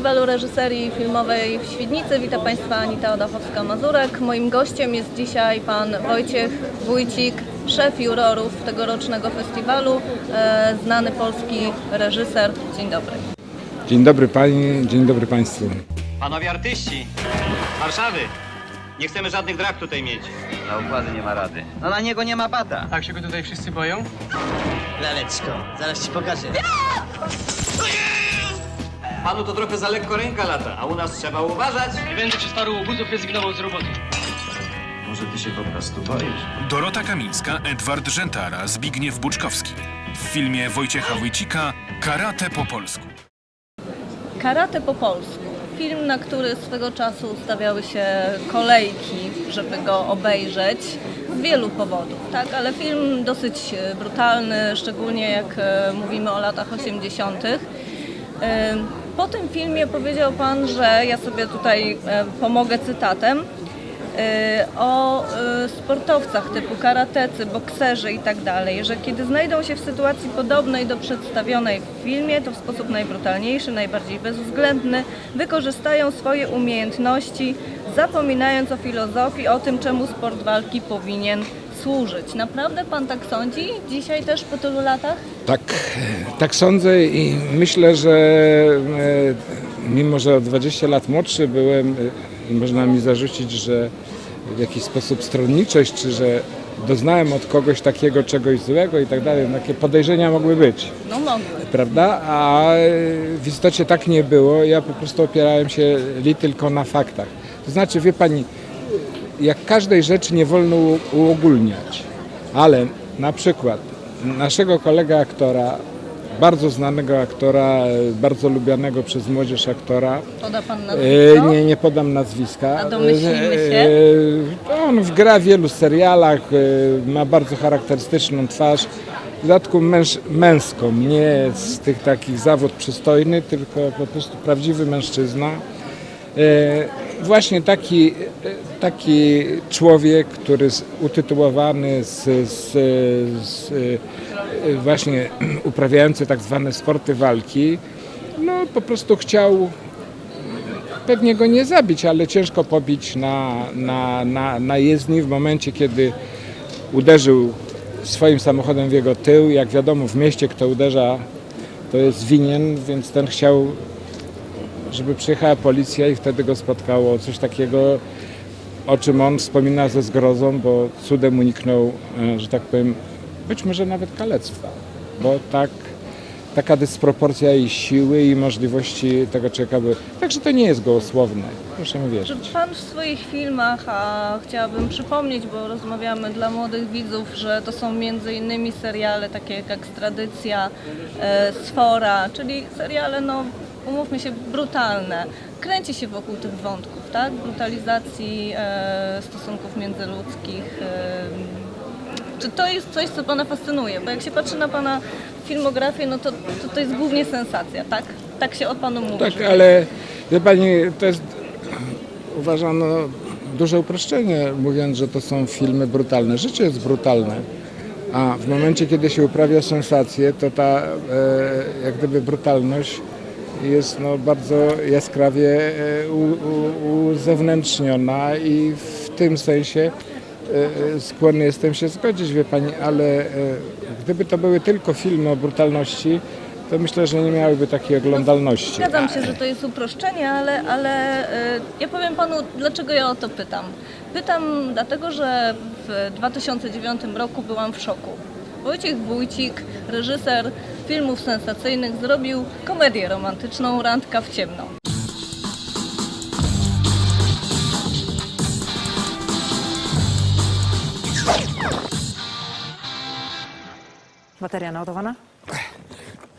Festiwalu Reżyserii Filmowej w Świdnicy. Witam Państwa Anita Odachowska-Mazurek. Moim gościem jest dzisiaj Pan Wojciech Wójcik, szef jurorów tegorocznego festiwalu, e, znany polski reżyser. Dzień dobry. Dzień dobry Pani, dzień dobry Państwu. Panowie artyści, Warszawy. Nie chcemy żadnych drag tutaj mieć. Na układy nie ma rady. No na niego nie ma bata. Tak się go tutaj wszyscy boją? Laleczko, zaraz ci pokażę. Panu to trochę za lekko ręka lata, a u nas trzeba uważać. Nie będę przez paru łobuzów rezygnował z roboty. Może ty się po prostu boisz? Dorota Kamińska, Edward Rzętara, Zbigniew Buczkowski. W filmie Wojciecha Wójcika Karate po polsku. Karate po polsku. Film, na który swego czasu stawiały się kolejki, żeby go obejrzeć z wielu powodów, tak? Ale film dosyć e, brutalny, szczególnie jak e, mówimy o latach 80. Po tym filmie powiedział Pan, że ja sobie tutaj e, pomogę cytatem, e, o e, sportowcach typu karatecy, bokserzy i tak dalej, że kiedy znajdą się w sytuacji podobnej do przedstawionej w filmie, to w sposób najbrutalniejszy, najbardziej bezwzględny wykorzystają swoje umiejętności, zapominając o filozofii, o tym, czemu sport walki powinien służyć. Naprawdę Pan tak sądzi? Dzisiaj też po tylu latach? Tak, tak sądzę i myślę, że e, mimo, że o 20 lat młodszy byłem e, i można mi zarzucić, że w jakiś sposób stronniczość, czy że doznałem od kogoś takiego czegoś złego i tak dalej, takie podejrzenia mogły być. No mogły. prawda? A w istocie tak nie było. Ja po prostu opierałem się li tylko na faktach. To znaczy, wie pani, jak każdej rzeczy nie wolno uogólniać, ale na przykład naszego kolega aktora, bardzo znanego aktora, bardzo lubianego przez młodzież aktora, Poda Pan E, nazwisko? Nie, nie podam nazwiska. A domyślimy się? E, On gra w wielu serialach, e, ma bardzo charakterystyczną twarz. W dodatku męż, męską, nie z tych takich zawód przystojny, tylko po prostu prawdziwy mężczyzna. Właśnie taki, taki człowiek, który utytułowany z, z, z właśnie uprawiający tak zwane sporty walki, no po prostu chciał pewnie go nie zabić, ale ciężko pobić na, na, na, na jezdni w momencie, kiedy uderzył swoim samochodem w jego tył. Jak wiadomo, w mieście kto uderza, to jest winien, więc ten chciał, żeby przyjechała policja i wtedy go spotkało coś takiego, o czym on wspomina ze zgrozą, bo cudem uniknął, e, że tak powiem, być może nawet kalectwa, bo tak taka dysproporcja i siły i możliwości tego człowieka były. Także to nie jest gołosłowne, proszę mi Czy wierzyć. Pan w swoich filmach, a chciałabym przypomnieć, bo rozmawiamy dla młodych widzów, że to są między innymi seriale takie jak Ekstradycja, e, Sfora, czyli seriale, no umówmy się, brutalne. Kręci się wokół tych wątków, tak? Brutalizacji e, stosunków międzyludzkich. E, czy to jest coś, co Pana fascynuje? Bo jak się patrzy na Pana filmografię, no to, to, to jest głównie sensacja, tak? Tak się o Panu mówi. Tak, ale wie pani, to jest uważano duże uproszczenie, mówiąc, że to są filmy brutalne. Życie jest brutalne. A w momencie, kiedy się uprawia sensację, to ta e, jak gdyby brutalność jest no, bardzo jaskrawie e, uzewnętrzniona i w tym sensie e, skłonny jestem się zgodzić, wie pani, ale e, gdyby to były tylko filmy o brutalności, to myślę, że nie miałyby takiej oglądalności. Zgadzam się, że to jest uproszczenie, ale, ale ja powiem panu, dlaczego ja o to pytam. Pytam dlatego, że w 2009 roku byłam w szoku. Wojciech Wójcik, reżyser filmów sensacyjnych, zrobił komedię romantyczną Randka w ciemno. Bateria naładowana?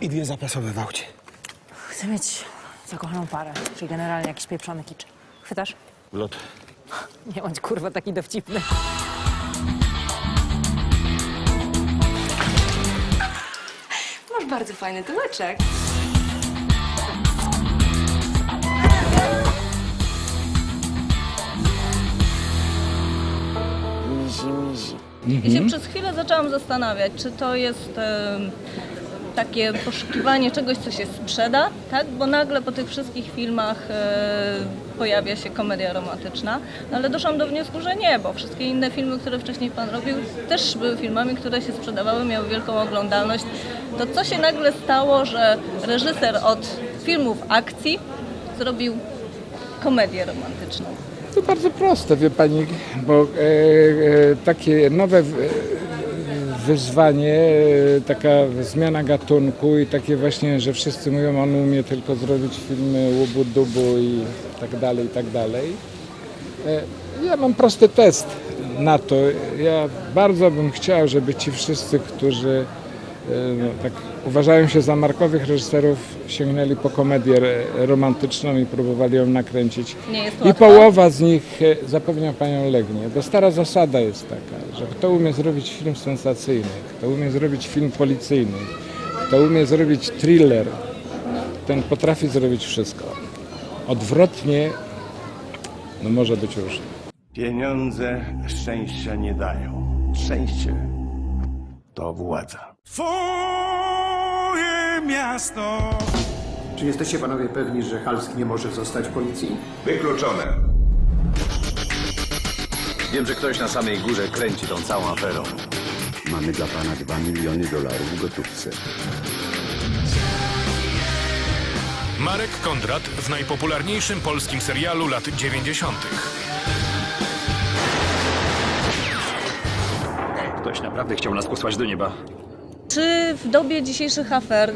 I dwie zapasowe w aucie. Chcę mieć zakochaną parę, czyli generalnie jakiś pieprzony kicz. Chwytasz? Lot. Nie bądź kurwa taki dowcipny. Bardzo fajny tyłeczek. I się przez chwilę zaczęłam zastanawiać, czy to jest em, takie poszukiwanie czegoś, co się sprzeda, tak? Bo nagle po tych wszystkich filmach e, pojawia się komedia romantyczna, no ale doszłam do wniosku, że nie, bo wszystkie inne filmy, które wcześniej Pan robił, też były filmami, które się sprzedawały, miały wielką oglądalność. To co się nagle stało, że reżyser od filmów akcji zrobił komedię romantyczną? To bardzo proste, wie pani, bo e, e, takie nowe wyzwanie, e, taka zmiana gatunku i takie właśnie, że wszyscy mówią, on umie tylko zrobić filmy łubu dubu i tak dalej, i tak dalej. E, Ja mam prosty test na to. Ja bardzo bym chciał, żeby ci wszyscy, którzy tak uważają się za markowych reżyserów, sięgnęli po komedię romantyczną i próbowali ją nakręcić. Nie jest I połowa z nich, e, zapewniam Panią, legnie. Bo stara zasada jest taka, że kto umie zrobić film sensacyjny, kto umie zrobić film policyjny, kto umie zrobić thriller, ten potrafi zrobić wszystko. Odwrotnie, no może być różnie. Pieniądze szczęścia nie dają. Szczęście to władza. Twoje miasto. Czy jesteście panowie pewni, że Halski nie może zostać w policji? Wykluczone. Wiem, że ktoś na samej górze kręci tą całą aferą. Mamy dla pana 2 miliony dolarów w gotówce. Marek Kondrat w najpopularniejszym polskim serialu lat 90. Ktoś naprawdę chciał nas posłać do nieba. Czy w dobie dzisiejszych afer, e,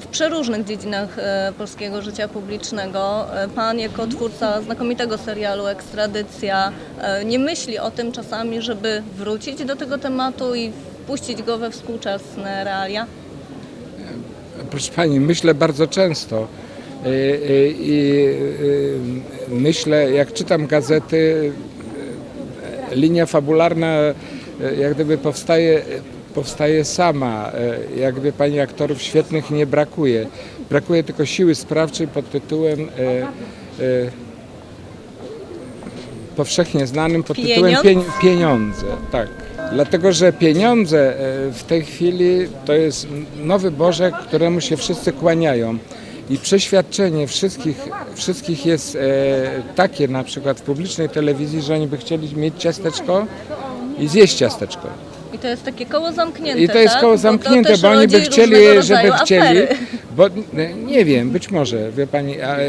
w przeróżnych dziedzinach e, polskiego życia publicznego, e, Pan jako twórca znakomitego serialu Ekstradycja nie myśli o tym czasami, żeby wrócić do tego tematu i wpuścić go we współczesne realia? Proszę Pani, myślę bardzo często i, myślę, jak czytam gazety, linia fabularna jak gdyby powstaje, powstaje sama. E, Jak wie Pani, aktorów świetnych nie brakuje. Brakuje tylko siły sprawczej pod tytułem e, e, powszechnie znanym pod tytułem Pieniądz? pien- pieniądze. Tak. Dlatego, że pieniądze w tej chwili to jest nowy Boże, któremu się wszyscy kłaniają. I przeświadczenie wszystkich, wszystkich jest takie na przykład w publicznej telewizji, że oni by chcieli mieć ciasteczko i zjeść ciasteczko. I to jest takie koło zamknięte, I to jest tak? koło Bo zamknięte, też bo oni by chcieli, żeby chcieli, afery. bo e, nie wiem, być może, wie pani, a, e, e,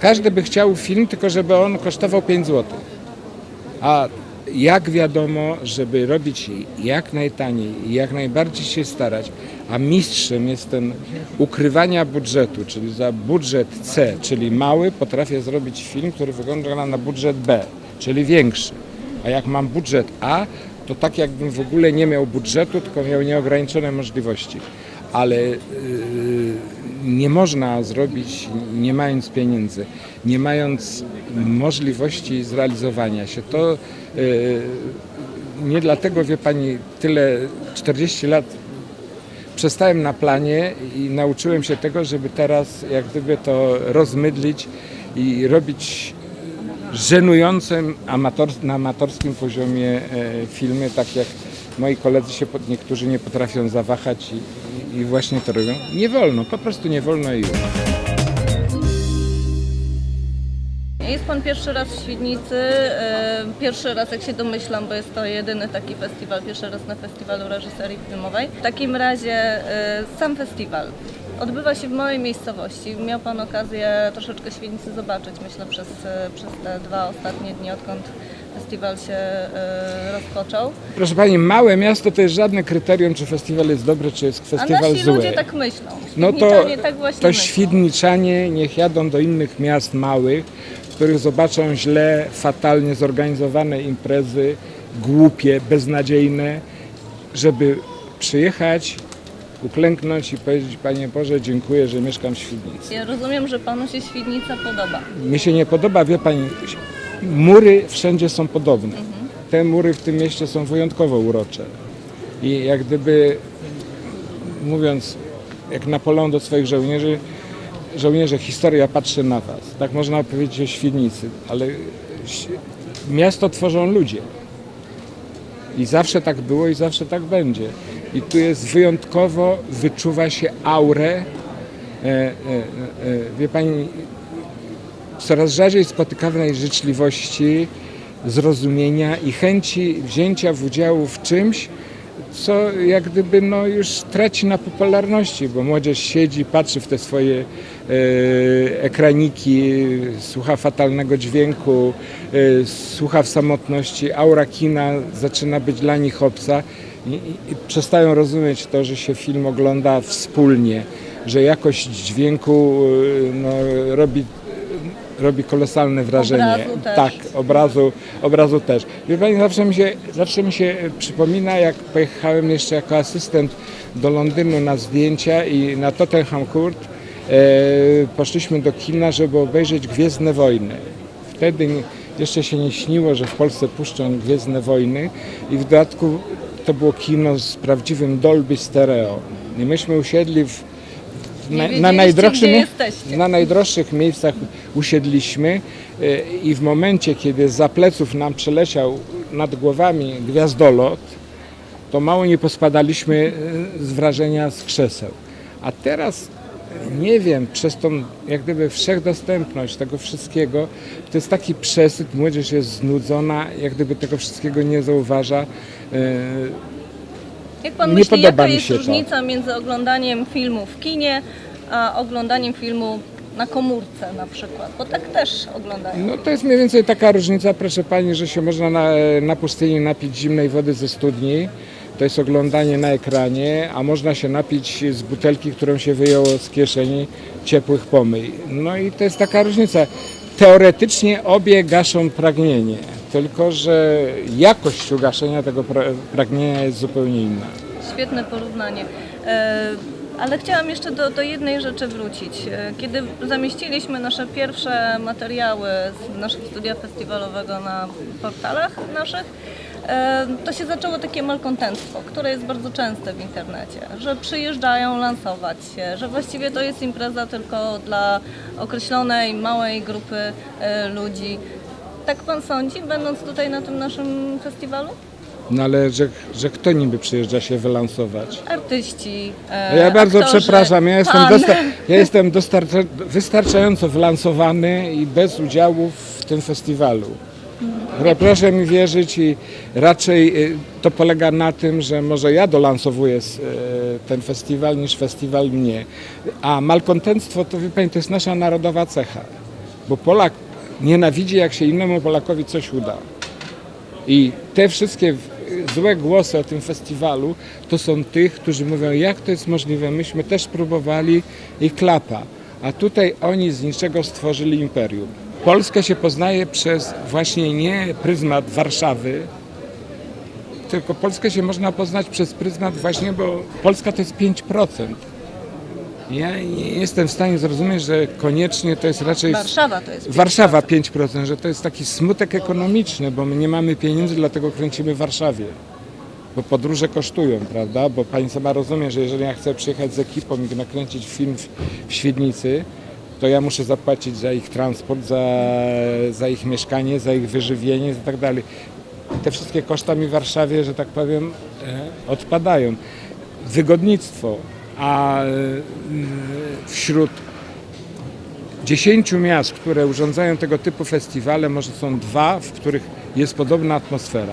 każdy by chciał film, tylko żeby on kosztował 5 zł. A jak wiadomo, żeby robić jak najtaniej i jak najbardziej się starać, a mistrzem jest ten ukrywania budżetu, czyli za budżet C, czyli mały, potrafię zrobić film, który wygląda na budżet B, czyli większy. A jak mam budżet A, to tak jakbym w ogóle nie miał budżetu, tylko miał nieograniczone możliwości. Ale yy, nie można zrobić nie mając pieniędzy, nie mając możliwości zrealizowania się. To yy, nie dlatego, wie Pani, tyle 40 lat przestałem na planie i nauczyłem się tego, żeby teraz jak gdyby to rozmydlić i robić żenującym amator, na amatorskim poziomie e, filmy, tak jak moi koledzy się niektórzy nie potrafią zawahać i, i, i właśnie to robią. Nie wolno, po prostu nie wolno i już. Jest Pan pierwszy raz w Świdnicy, e, pierwszy raz jak się domyślam, bo jest to jedyny taki festiwal, pierwszy raz na festiwalu reżyserii filmowej. W takim razie e, sam festiwal odbywa się w małej miejscowości. Miał Pan okazję troszeczkę Świdnicy zobaczyć, myślę, przez, e, przez te dwa ostatnie dni, odkąd festiwal się e, rozpoczął. Proszę Pani, małe miasto to jest żadne kryterium, czy festiwal jest dobry, czy jest A festiwal nasi zły. ludzie tak myślą. No to, tak właśnie to myślą. świdniczanie niech jadą do innych miast małych, w których zobaczą źle, fatalnie zorganizowane imprezy, głupie, beznadziejne, żeby przyjechać, uklęknąć i powiedzieć Panie Boże, dziękuję, że mieszkam w Świdnicy. Ja rozumiem, że Panu się Świdnica podoba. Mi się nie podoba, wie Pani, mury wszędzie są podobne. Te mury w tym mieście są wyjątkowo urocze. I jak gdyby, mówiąc jak Napoleon do swoich żołnierzy, żołnierze, historia patrzy na Was. Tak można opowiedzieć o Świdnicy, ale miasto tworzą ludzie. I zawsze tak było i zawsze tak będzie. I tu jest wyjątkowo, wyczuwa się aurę. E, e, e, wie pani, coraz rzadziej spotykamy życzliwości, zrozumienia i chęci wzięcia w udziału w czymś, co jak gdyby no już traci na popularności, bo młodzież siedzi, patrzy w te swoje e, ekraniki, słucha fatalnego dźwięku, e, słucha w samotności, aura kina zaczyna być dla nich obca i, i, przestają rozumieć to, że się film ogląda wspólnie, że jakość dźwięku e, no, robi robi kolosalne wrażenie. Obrazu też. Tak, obrazu, obrazu też. Wie Pani, zawsze mi, się, zawsze mi się przypomina, jak pojechałem jeszcze jako asystent do Londynu na zdjęcia i na Tottenham Court e, poszliśmy do kina, żeby obejrzeć Gwiezdne Wojny. Wtedy jeszcze się nie śniło, że w Polsce puszczą Gwiezdne Wojny i w dodatku to było kino z prawdziwym Dolby Stereo. I myśmy usiedli w, na, na, najdroższym, na najdroższych miejscach usiedliśmy e, i w momencie, kiedy za pleców nam przeleciał nad głowami gwiazdolot, to mało nie pospadaliśmy e, z wrażenia z krzeseł. A teraz e, nie wiem, przez tą jak gdyby wszechdostępność tego wszystkiego, to jest taki przesyt, młodzież jest znudzona, jak gdyby tego wszystkiego nie zauważa. E, Jak pan Nie myśli, podoba jaka mi jest się to. różnica między oglądaniem filmu w kinie, a oglądaniem filmu na komórce na przykład? Bo tak też oglądają. No to jest mniej więcej taka różnica, proszę Pani, że się można na, na pustyni napić zimnej wody ze studni. To jest oglądanie na ekranie, a można się napić z butelki, którą się wyjęło z kieszeni ciepłych pomyj. No i to jest taka różnica. Teoretycznie obie gaszą pragnienie, tylko że jakość ugaszenia tego pra- pragnienia jest zupełnie inna. Świetne porównanie. E, Ale chciałam jeszcze do, do jednej rzeczy wrócić. E, Kiedy zamieściliśmy nasze pierwsze materiały z naszego studia festiwalowego na portalach naszych, e, to się zaczęło takie malkontentstwo, które jest bardzo częste w internecie, że przyjeżdżają lansować się, że właściwie to jest impreza tylko dla określonej, małej grupy ludzi. Tak pan sądzi, będąc tutaj na tym naszym festiwalu? No ale że, że kto niby przyjeżdża się wylansować? Artyści. E, No Ja bardzo aktorzy, przepraszam, ja jestem, pan. dosta- ja jestem dostarcza- wystarczająco wylansowany i bez udziału w tym festiwalu. Pro- Proszę mi wierzyć i raczej y, to polega na tym, że może ja dolansowuję s- y, ten festiwal niż festiwal mnie. A malkontentstwo to wie pani, to jest nasza narodowa cecha. Bo Polak nienawidzi jak się innemu Polakowi coś uda. I te wszystkie złe głosy o tym festiwalu to są tych, którzy mówią, jak to jest możliwe, myśmy też próbowali i klapa. A tutaj oni z niczego stworzyli imperium. Polskę się poznaje przez właśnie nie pryzmat Warszawy, tylko Polskę się można poznać przez pryzmat właśnie, bo Polska to jest 5%. Ja nie jestem w stanie zrozumieć, że koniecznie to jest raczej... Warszawa to jest. Warszawa 5%, że to jest taki smutek ekonomiczny, bo my nie mamy pieniędzy, dlatego kręcimy w Warszawie. Bo podróże kosztują, prawda? Bo pani sama rozumie, że jeżeli ja chcę przyjechać z ekipą i nakręcić film w, w Świdnicy, to ja muszę zapłacić za ich transport, za, za ich mieszkanie, za ich wyżywienie i tak dalej. Te wszystkie koszta mi w Warszawie, że tak powiem, e, odpadają. Wygodnictwo, a e, wśród 10 miast, które urządzają tego typu festiwale, może są dwa, w których jest podobna atmosfera.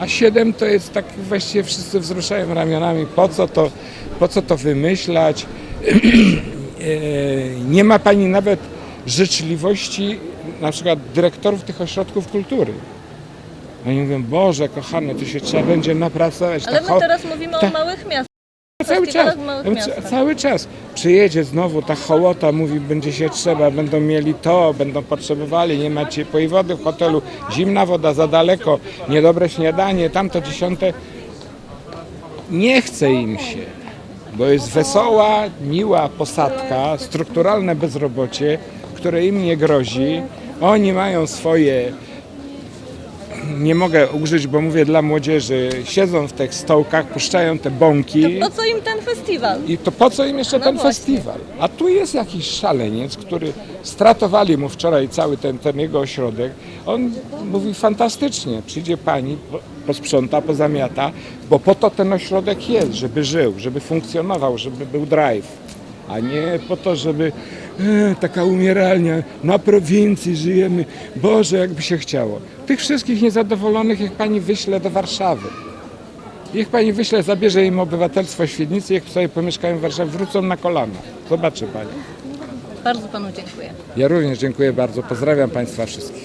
A siedem to jest tak, właściwie wszyscy wzruszają ramionami, po co to, po co to wymyślać. E, Nie ma pani nawet życzliwości na przykład dyrektorów tych ośrodków kultury. Oni mówią, Boże kochany, tu się trzeba będzie napracować. Ale Ta my teraz mówimy ta- o małych miastach. Cały czas, cały czas. Przyjedzie znowu ta hołota, mówi, będzie się trzeba, będą mieli to, będą potrzebowali, nie ma ciepłej wody w hotelu, zimna woda za daleko, niedobre śniadanie, tamto dziesiąte. Nie chce im się, bo jest wesoła, miła posadka, strukturalne bezrobocie, które im nie grozi. Oni mają swoje nie mogę użyć, bo mówię dla młodzieży, siedzą w tych stołkach, puszczają te bąki. Po co im ten festiwal? I to po co im jeszcze No ten właśnie. festiwal? A tu jest jakiś szaleniec, który stratowali mu wczoraj cały ten, ten jego ośrodek. On mówi fantastycznie, przyjdzie pani, po- posprząta, pozamiata, bo po to ten ośrodek jest, żeby żył, żeby funkcjonował, żeby był drive. A nie po to, żeby taka umieralnia, na prowincji żyjemy, Boże, jakby się chciało. Tych wszystkich niezadowolonych niech pani wyśle do Warszawy. Niech pani wyśle, zabierze im obywatelstwo Świdnicy, niech sobie pomieszkają w Warszawie, wrócą na kolana. Zobaczy pani. Bardzo panu dziękuję. Ja również dziękuję bardzo. Pozdrawiam państwa wszystkich.